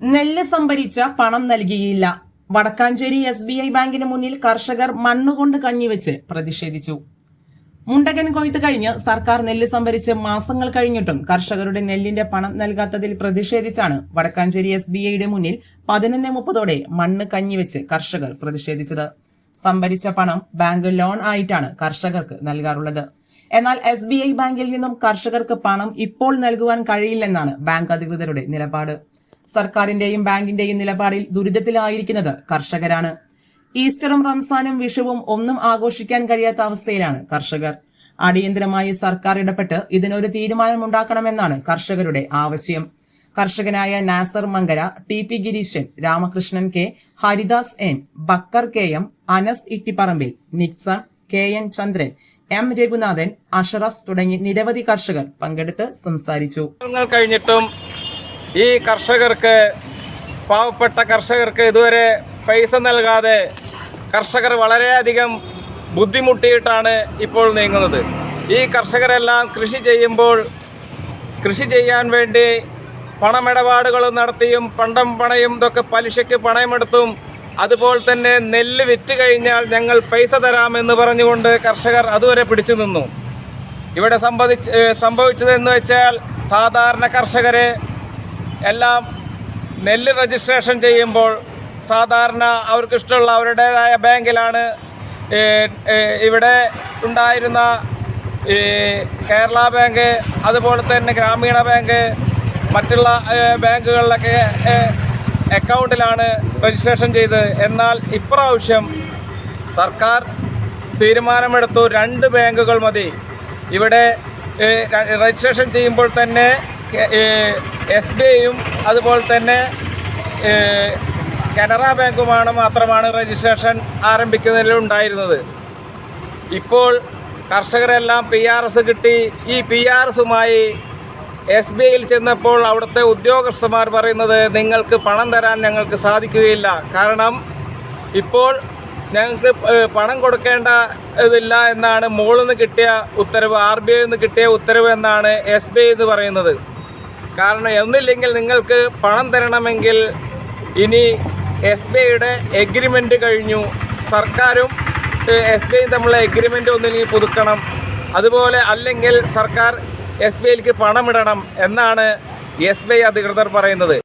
നെല്ല് സംഭരിച്ച പണം നൽകിയില്ല. വടക്കാഞ്ചേരി എസ് ബി ഐ ബാങ്കിന് മുന്നിൽ കർഷകർ മണ്ണുകൊണ്ട് കഞ്ഞിവെച്ച് പ്രതിഷേധിച്ചു. മുണ്ടകൻ കൊയ്ത്ത് കഴിഞ്ഞ് സർക്കാർ നെല്ല് സംഭരിച്ച് മാസങ്ങൾ കഴിഞ്ഞിട്ടും കർഷകരുടെ നെല്ലിന്റെ പണം നൽകാത്തതിൽ പ്രതിഷേധിച്ചാണ് വടക്കാഞ്ചേരി എസ് ബി ഐയുടെ മുന്നിൽ പതിനൊന്ന് മുപ്പതോടെ മണ്ണ് കഞ്ഞിവെച്ച് കർഷകർ പ്രതിഷേധിച്ചത്. സംഭരിച്ച പണം ബാങ്ക് ലോൺ ആയിട്ടാണ് കർഷകർക്ക് നൽകാറുള്ളത്. എന്നാൽ എസ് ബി ഐ ബാങ്കിൽ നിന്നും കർഷകർക്ക് പണം ഇപ്പോൾ നൽകുവാൻ കഴിയില്ലെന്നാണ് ബാങ്ക് അധികൃതരുടെ നിലപാട്. സർക്കാരിന്റെയും ബാങ്കിന്റെയും നിലപാടിൽ ദുരിതത്തിലായിരിക്കുന്നത് കർഷകരാണ്. ഈസ്റ്ററും റംസാനും വിഷുവും ഒന്നും ആഘോഷിക്കാൻ കഴിയാത്ത അവസ്ഥയിലാണ് കർഷകർ. അടിയന്തരമായി സർക്കാർ ഇടപെട്ട് ഇതിനൊരു തീരുമാനമുണ്ടാക്കണമെന്നാണ് കർഷകരുടെ ആവശ്യം. കർഷകനായ Nasar Mankara T P Gireeshan Ramakrishnan K Haridas N Bakkar K M Anas Ittipparambil Nixon K N Chandran M Raghunathan Ashraf തുടങ്ങി നിരവധി കർഷകർ പങ്കെടുത്ത് സംസാരിച്ചു. കഴിഞ്ഞിട്ടും ഈ കർഷകർക്ക് പാവപ്പെട്ട കർഷകർക്ക് ഇതുവരെ പൈസ നൽകാതെ കർഷകർ വളരെയധികം ബുദ്ധിമുട്ടിയിട്ടാണ് ഇപ്പോൾ നീങ്ങുന്നത്. ഈ കർഷകരെല്ലാം കൃഷി ചെയ്യുമ്പോൾ കൃഷി ചെയ്യാൻ വേണ്ടി പണമിടപാടുകൾ നടത്തിയും പണ്ടം പണയും ഇതൊക്കെ പലിശയ്ക്ക് പണയമെടുത്തും അതുപോലെ തന്നെ നെല്ല് വിറ്റ് കഴിഞ്ഞാൽ ഞങ്ങൾ പൈസ തരാമെന്ന് പറഞ്ഞുകൊണ്ട് കർഷകർ അതുവരെ പിടിച്ചു നിന്നു. ഇവിടെ സംഭവിച്ച് സംഭവിച്ചതെന്ന് വെച്ചാൽ സാധാരണ കർഷകരെ എല്ലാം നെല്ല് രജിസ്ട്രേഷൻ ചെയ്യുമ്പോൾ സാധാരണ അവർക്കിഷ്ടമുള്ള അവരുടേതായ ബാങ്കിലാണ് ഇവിടെ ഉണ്ടായിരുന്ന ഈ കേരള ബാങ്ക് അതുപോലെ തന്നെ ഗ്രാമീണ ബാങ്ക് മറ്റുള്ള ബാങ്കുകളിലൊക്കെ അക്കൗണ്ടിലാണ് രജിസ്ട്രേഷൻ ചെയ്തത്. എന്നാൽ ഇപ്രാവശ്യം സർക്കാർ തീരുമാനമെടുത്തു രണ്ട് ബാങ്കുകൾ മതി. ഇവിടെ രജിസ്ട്രേഷൻ ചെയ്യുമ്പോൾ തന്നെ എസ് ബി ഐയും അതുപോലെ തന്നെ കനറ ബാങ്കുമാണ് മാത്രമാണ് രജിസ്ട്രേഷൻ ആരംഭിക്കുന്നതിൽ ഉണ്ടായിരുന്നത്. ഇപ്പോൾ കർഷകരെല്ലാം പി ആർ എസ് കിട്ടി. ഈ പി ആർ എസുമായി എസ് ബി ഐയിൽ ചെന്നപ്പോൾ അവിടുത്തെ ഉദ്യോഗസ്ഥന്മാർ പറയുന്നത് നിങ്ങൾക്ക് പണം തരാൻ ഞങ്ങൾക്ക് സാധിക്കുകയില്ല. കാരണം ഇപ്പോൾ ഞങ്ങൾക്ക് പണം കൊടുക്കേണ്ട ഇതില്ല എന്നാണ് മുകളിൽ നിന്ന് കിട്ടിയ ഉത്തരവ് ആർ ബി ഐയിൽ നിന്ന് കിട്ടിയ ഉത്തരവ് എന്നാണ് എസ് ബി ഐ എന്ന് പറയുന്നത്. കാരണം ഒന്നില്ലെങ്കിൽ നിങ്ങൾക്ക് പണം തരണമെങ്കിൽ ഇനി എസ് ബി ഐയുടെ എഗ്രിമെന്റ് കഴിഞ്ഞു. സർക്കാരും എസ് ബി ഐ തമ്മിലുള്ള എഗ്രിമെന്റ് ഒന്നില്ലെങ്കിൽ പുതുക്കണം. അതുപോലെ അല്ലെങ്കിൽ സർക്കാർ എസ് ബി ഐക്ക് പണമിടണം എന്നാണ് എസ് ബി ഐ അധികൃതർ പറയുന്നത്.